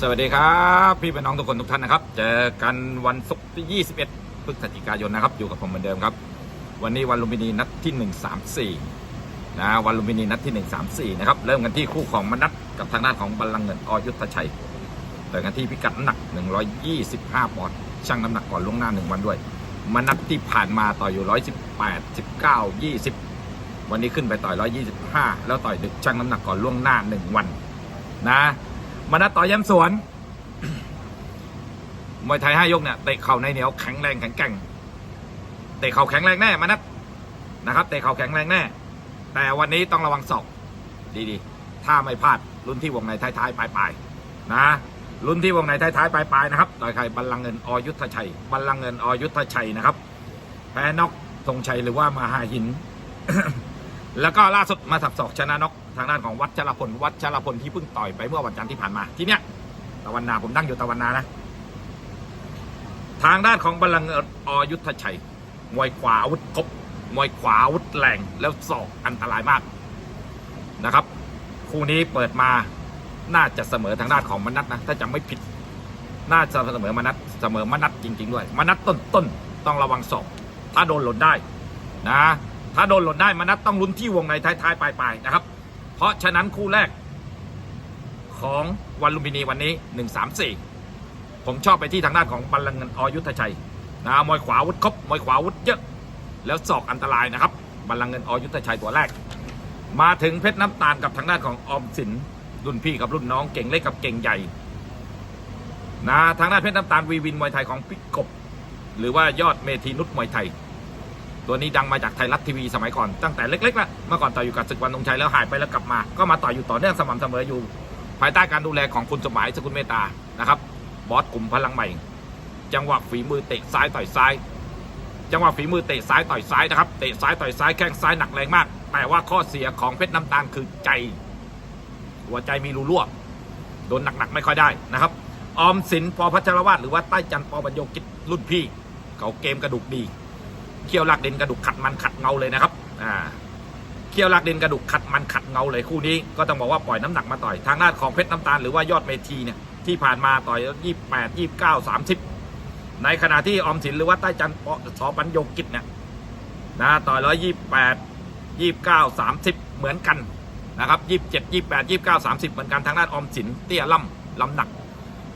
สวัสดีครับ พี่เป็นน้องทุกคนทุกท่านนะครับ เจอกันวันศุกร์ที่ 21 พฤศจิกายนนะครับ อยู่กับผมเหมือนเดิมครับ วันนี้วันลุมพินีนัดที่ 134นะวันลุมพินีนัดที่ 134 นะครับ เริ่มกันที่คู่ของมนัดกับทางด้านของบัลลังก์เงินอยุทธชัยเริ่มกันที่พิกัดน้ำหนัก 125 ปอนด์ชั่งน้ำหนักก่อนล่วงหน้า 1 วันด้วยมนัดที่ผ่านมาต่อยอยู่ 118 19 20 วันนี้ขึ้นไปต่อย125 แล้วต่อยดึกชั่งน้ำหนักก่อนล่วงหน้า 1 วันนะ มานัดต่อย้ำสวนมวยไทยห้ายกเนี่ยเตะเข่าในเหนียวแข็งแรงแข็งแกร่งเตะเข่าแข็งแรงแน่มานัดนะครับเตะเข่าแข็งแรงแน่ แต่วันนี้ต้องระวังศอกดีๆ ถ้าไม่พลาดลุ้นที่วงในท้ายๆปลายๆนะลุ้นที่วงในท้ายๆปลายๆนะครับต่อยใครบัลลังก์เงินอยุทธชัยบัลลังก์เงินอยุทธชัยนะครับแพ้น็อกธงชัยหรือว่ามาหาหิน แล้วก็ล่าสุดมาสับศอกชนะนกทางด้านของวัดชรพลวัดชรพลที่เพิ่งต่อยไปเมื่อวันจันทร์ที่ผ่านมาที่เนี้ยตะวันนาผมนั่งอยู่ตะวันนานะ ทางด้านของบัลลังก์อยุทธชัยมวยขวาอาวุธครบมวยขวาอาวุธแรงแล้วศอกอันตรายมากนะครับ คู่นี้เปิดมาน่าจะเสมอทางด้านของมนัทนะ ถ้าจำไม่ผิด น่าจะเสมอมนัทเสมอมนัทจริง ๆ ด้วยมนัทต้นต้นๆต้องระวังศอกถ้าโดนหล่นได้นะ ถ้าโดนหล่นได้มนัทต้องลุ้นที่วงในท้ายๆปลายๆนะครับ เพราะฉะนั้นคู่แรก ของวันลุมพินีวันนี้ 134 ผมชอบไปที่ทางด้านของบัลลังก์เงินอยุทธชัยนะมวยขวาวุธครบมวยขวาวุธเยอะ แล้วศอกอันตรายนะครับบัลลังก์เงินอยุทธชัยตัวแรก มาถึงเพชรน้ำตาลกับทางด้านของออมสินรุ่นพี่กับรุ่นน้องเก่งเล็กกับเก่งใหญ่นะทางด้านเพชรน้ำตาลวีวินมวยไทยของพิกบ หรือว่ายอดเมธีนุชมวยไทย ตัวนี้ดังมาจากไทยรัฐทีวีสมัยก่อนตั้งแต่เล็กๆแล้วเมื่อก่อนต่อยอยู่กับศึกวันธงชัยแล้วหายไปแล้วกลับมา ก็มาต่อยอยู่ต่อเนื่องสม่ำเสมออยู่ ภายใต้การดูแลของคุณสมัยสกุลเมตานะครับบอสกลุ่มพลังใหม่ จังหวะฝีมือเตะซ้ายต่อยซ้าย จังหวะฝีมือเตะซ้ายต่อยซ้ายนะครับเตะซ้ายต่อยซ้ายแข้งซ้ายหนักแรงมาก แต่ว่าข้อเสียของเพชรน้ำตาลคือใจ หัวใจมีรูรั่วโดนหนักๆไม่ค่อยได้นะครับออมสินปอพัชรวาดหรือว่าใต้จันปอบรรโยกิจรุ่นพี่เขาเกมกระดูกดี เคี่ยวลากดินกระดูกขัดมันขัดเงาเลยนะครับอ่าเคี่ยวลากดินกระดูกขัดมันขัดเงาเลยคู่นี้ก็ต้องบอกว่าปล่อยน้ำหนักมาต่อยทางด้านของเพชรน้ำตาลหรือว่ายอดเมทีเนี่ยที่ผ่านมาต่อยยี่แปดยี่เก้าสามสิบในขณะที่ออมสินหรือว่าใต้จันปสอปัญโยกิจเนี่ยนะต่อยร้อยยี่แปดยี่เก้าสามสิบเหมือนกันนะครับยี่เจ็ดยี่แปดยี่เก้าสามสิบเหมือนกันทางด้านออมสินเตี้ยล่ำลำหนัก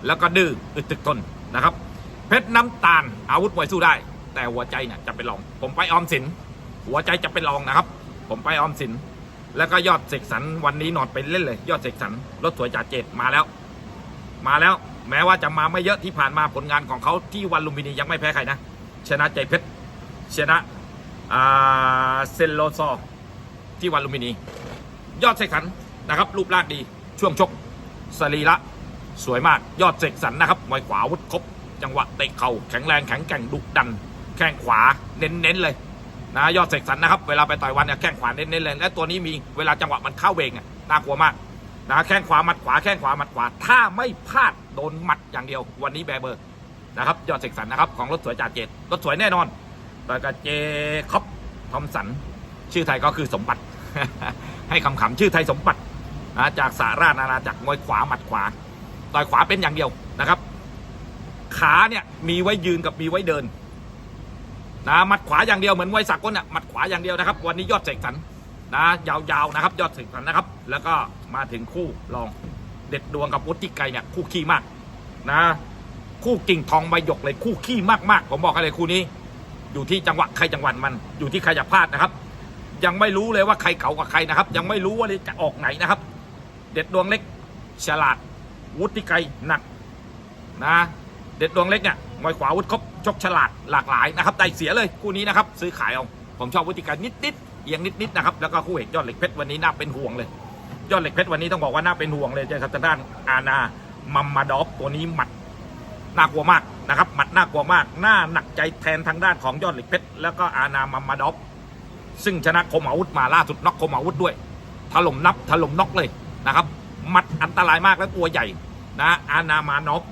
แล้วก็ดื้ออึดตึกทนนะครับ เพชรน้ำตาลอาวุธมวยสู้ได้ แต่หัวใจเนี่ยจะเป็นรอง ผมไปออมสิน หัวใจจะเป็นรองนะครับ ผมไปออมสิน แล้วก็ยอดเสกสรรวันนี้นอนไปเล่นเลย ยอดเสกสรรรถสวยจ่าเจ็ดมาแล้ว มาแล้วแม้ว่าจะมาไม่เยอะที่ผ่านมาผลงานของเขาที่วันลุมพินียังไม่แพ้ใครนะ ชนะใจเพชรชนะเซนโลซอร์ที่วันลุมพินี ยอดเสกสรรนะครับ รูปร่างดีช่วงชกสรีระสวยมากยอดเสกสรรนะครับมวยขวาอาวุธครบ จังหวะเตะเข่าแข็งแรงแข็งแกร่งดุดัน แข้งขวาเน้นๆเลยนะยอดเสกสรรนะครับ เวลาไปต่อยวันเนี่ยแข้งขวาเน้นๆเลย และตัวนี้มีเวลาจังหวะมันเข้าเวงอะน่ากลัวมากนะแข้งขวาหมัดขวาแข้งขวาหมัดขวา ถ้าไม่พลาดโดนหมัดอย่างเดียว วันนี้แบร์เบอร์นะครับยอดเสกสรรนะครับของรถสวยจ่าเจตรถสวยแน่นอนต่อยกับเจคอบทอมสันชื่อไทยก็คือสมบัติ ให้คำขำๆชื่อไทยสมบัตินะจากสาราชอาณาจักรมวยขวาหมัดขวาต่อยขวาเป็นอย่างเดียวนะครับ ขาเนี่ยมีไว้ยืนกับมีไว้เดิน นะมัดขวาอย่างเดียวเหมือนไวยสากลน่ะมัดขวาอย่างเดียวนะครับ วันนี้ยอดเสกสรรนะยาวๆนะครับ ยอดเสกสรรนะครับ แล้วก็มาถึงคู่รองเด็ดดวงกับวุฒิไกรเนี่ยคู่ขี้มากนะ คู่กิ่งทองใบหยกเลยคู่ขี้มากๆ ผมบอกกันเลยคู่นี้ อยู่ที่จังหวะใครจังหวัดมันอยู่ที่ใครจะพลาดนะครับ ยังไม่รู้เลยว่าใครเก่ากว่าใครนะครับ ยังไม่รู้ว่าจะออกไหนนะครับ เด็ดดวงเล็กฉลาดวุฒิไกรหนักนะ เด็ดดวงเล็กเนี่ย มวยขวาวุธครบชกฉลาดหลากหลายนะครับได้เสียเลยคู่นี้นะครับซื้อขายเอาผมชอบวุฒิไกรนิดๆเอียงนิดๆนะครับแล้วก็คู่เอกยอดเหล็กเพชรวันนี้น่าเป็นห่วงเลย ยอดเหล็กเพชรวันนี้ต้องบอกว่าน่าเป็นห่วงเลยเจอครับทางด้านอาณามัมมาดอฟตัวนี้หมัดน่ากลัวมากนะครับหมัดน่ากลัวมากน่าหนักใจแทนทางด้านของยอดเหล็กเพชรแล้วก็อาณามัมมาดอฟซึ่งชนะคมอาวุธมาล่าสุดน็อกคมอาวุธด้วยถล่มนับถล่มน็อกเลยนะครับหมัดอันตรายมากและตัวใหญ่นะอานามานอฟ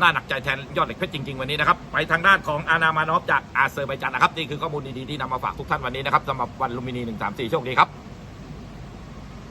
น่าหนักใจแทนยอดเหล็กเพชรจริงๆวันนี้นะครับไปทางด้านของอานามานอฟจากอาเซอร์ไบจานนะครับนี่คือข้อมูลดีๆที่นำมาฝากทุกท่านวันนี้นะครับสำหรับวันลุมพินี134โชคดีครับ